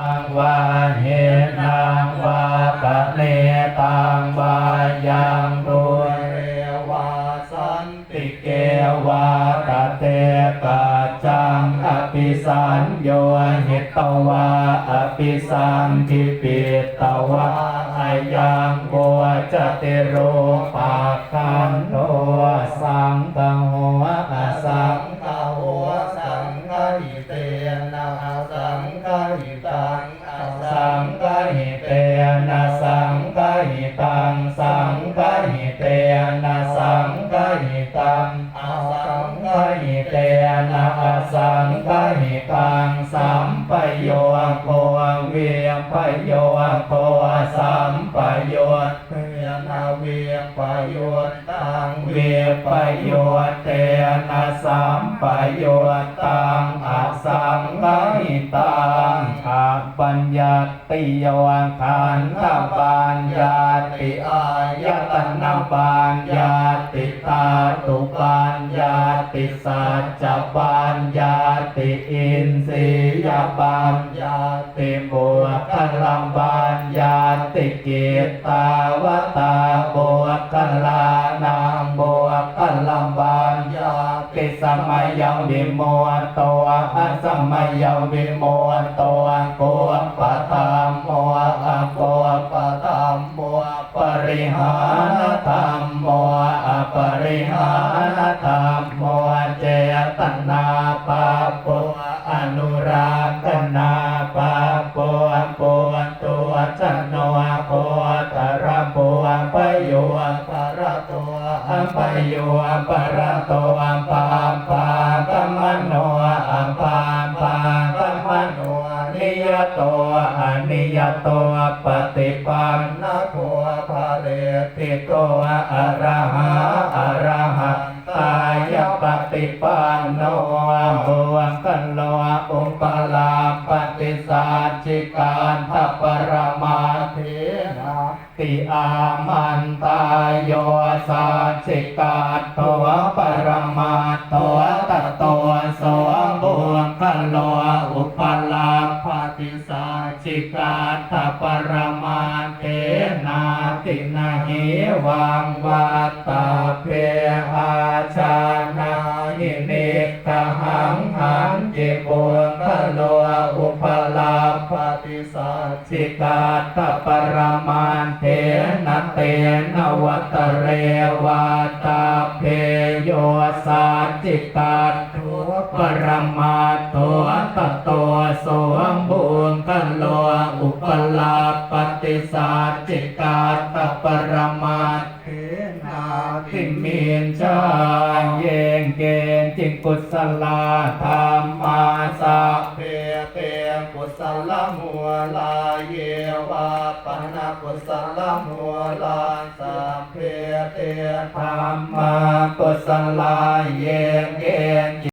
ตังวาเหนังวากะเลตังวายังตุเรวาสันติเกวาตะเตกะจังอภิสัญโยหิตวาอภิสังทิปิตวาอายังโกจติโรปาคันโทสังฆโนะสังฆหิตังสังฆหิเตนะสังฆหิตังอสังฆหิเตนะอสังฆหิตังสัมปโยโกเวียปโยโกสัมปโยเทีย นาเวปโยตังเวปโยเตนะสัมปโยตังอสังฆหิตังอาปัญญาติโยขันธปัญญาติอายตนะปัญญาติตาตุปัญญาติสัจจปัญญา ติอินทรียปัญญาติบุคลัมปัญญาติกิตตาวตาบุคลานังบุคลัมปัญญาติสมัยยังวิโมตโตสมัยยังวิโมตโตโกปตามโมอะโกปตามโมปริหารธรรมโมะปริหารธรรมโม ราคนาปาปุปุตัวชนโนโคตระปุปโยปรตัวปโยปรตัวปาปากัมมโนอัปาปากัมมโนนิยโตอนิยโตปฏิปันนะโคภะเรติโกอรหะอรหะตา ปฏิปันโนภวงกันโลอุปลาปฏิสัจจิการทัปรมาเทนะติอามันตายโยสัจจิกาตัวปรมาตัวตัตัวสวงบวงกันโลอุปลาปฏิสัจจิกาทัปรมาเทนาตินาหิวังวัตตาเพอาชาน หังหันจิบุงกโลอุปลาปฏิสัจจิกาทัปปรมานเทนะเตนวัตเรวาตาเพโยสัจจิกาทุปรมาตัวตโตสวงบุงกโลอุปลาปฏิสัจจิกาทัปปรมาเทนาทิมินชาเย กุศลาธรรมาสะเพเตกุศลมัวลาเยวาปนากุศลมัวลาสัพเพเตธรรมากุศลาเยงเกณฑ์